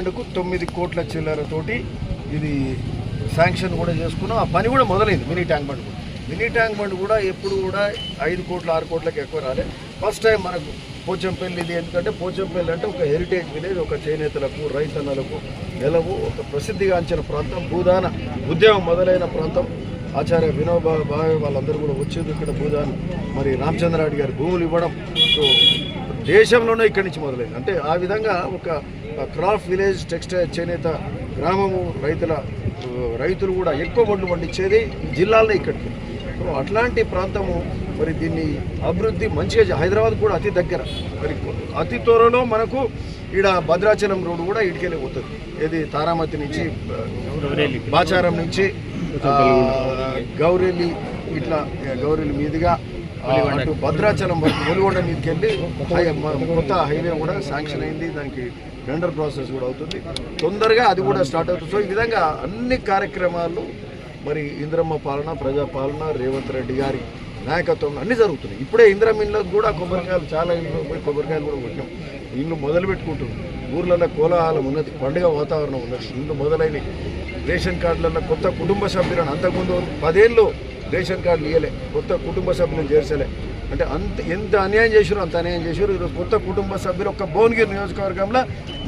ఈ తొమ్మిది కోట్ల చిల్లరతోటి ఇది శాంక్షన్ కూడా చేసుకున్నాం. ఆ పని కూడా మొదలైంది మినీ ట్యాంక్ బండ్ కూడా. మినీ ట్యాంక్ బండ్ కూడా ఎప్పుడు కూడా ఐదు కోట్ల ఆరు కోట్లకి ఎక్కువ రాలే. ఫస్ట్ టైం మనకు పోచంపల్లి ఇది ఎందుకంటే పోచంపల్లి అంటే ఒక హెరిటేజ్ విలేజ్ ఒక చేనేతలకు రైతన్నలకు నెలవు ఒక ప్రసిద్ధిగాంచిన ప్రాంతం భూదాన ఉద్యమం మొదలైన ప్రాంతం. ఆచార్య వినోబా భావే వాళ్ళందరూ కూడా వచ్చేది ఇక్కడ భూదాన్. మరి రామచంద్రరాడు గారి భూములు ఇవ్వడం. సో దేశంలోనే ఇక్కడి నుంచి మొదలైంది. అంటే ఆ విధంగా ఒక క్రాఫ్ట్ విలేజ్ టెక్స్టైల్ చేనేత గ్రామము రైతుల రైతులు కూడా ఎక్కువ వడ్లు పండించేది జిల్లాలో ఇక్కడికి. సో అట్లాంటి ప్రాంతము మరి దీన్ని అభివృద్ధి మంచిగా హైదరాబాద్ కూడా అతి దగ్గర. మరి అతి త్వరలో మనకు ఈడ భద్రాచలం రోడ్డు కూడా ఇటుకెళ్ళి పోతుంది. ఏది తారామతి నుంచి బాచారం నుంచి గౌరెల్లి ఇట్లా గౌరెల్లి మీదుగా అటు భద్రాచలం వరకు వెలుగొండ మీదకి వెళ్ళి కొత్త హైవే కూడా శాంక్షన్ అయింది. దానికి టెండర్ ప్రాసెస్ కూడా అవుతుంది. తొందరగా అది కూడా స్టార్ట్ అవుతుంది. సో ఈ విధంగా అన్ని కార్యక్రమాలు మరి ఇంద్రమ్మ పాలన ప్రజాపాలన రేవంత్ రెడ్డి గారి నాయకత్వం అన్నీ జరుగుతున్నాయి. ఇప్పుడే ఇంద్రం ఇళ్ళకు కూడా కొబ్బరికాయలు చాలా ఇళ్ళు పోయి కొబ్బరికాయలు కూడా కొట్టాం ఇల్లు మొదలు పెట్టుకుంటున్నాం ఊర్లలో కోలాహలం ఉన్నది పండుగ వాతావరణం ఉన్నది. ఇల్లు మొదలైనవి. రేషన్ కార్డులలో కొత్త కుటుంబ సభ్యులను అంతకుముందు పదేళ్ళు రేషన్ కార్డులు ఇవ్వలే కొత్త కుటుంబ సభ్యులను చేర్చలే. అంటే అంత ఎంత అన్యాయం చేశారు అంత అన్యాయం చేశారు ఈరోజు కొత్త కుటుంబ సభ్యులు ఒక్క భువనగిరి నియోజకవర్గంలో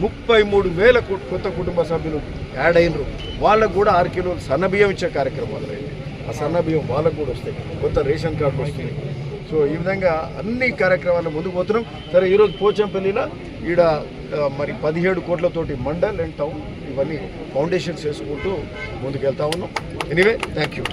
ముప్పై మూడు వేల కొత్త కుటుంబ సభ్యులు యాడ్ అయినరు. వాళ్ళకు కూడా ఆరు కిలోలు సన్నబియ్యం ఇచ్చే కార్యక్రమాలు ఆ సన్నబియ్యం వాళ్ళకు కూడా వస్తాయి. కొత్త రేషన్ కార్డు వస్తుంది. సో ఈ విధంగా అన్ని కార్యక్రమాలు ముందుకు పోతున్నాం. సరే ఈరోజు పోచంపల్లిలో ఈడ మరి పదిహేడు కోట్లతోటి మండల్ అండ్ టౌన్ ఇవన్నీ ఫౌండేషన్స్ వేసుకుంటూ ముందుకు వెళ్తా ఉన్నాం. Anyway thank you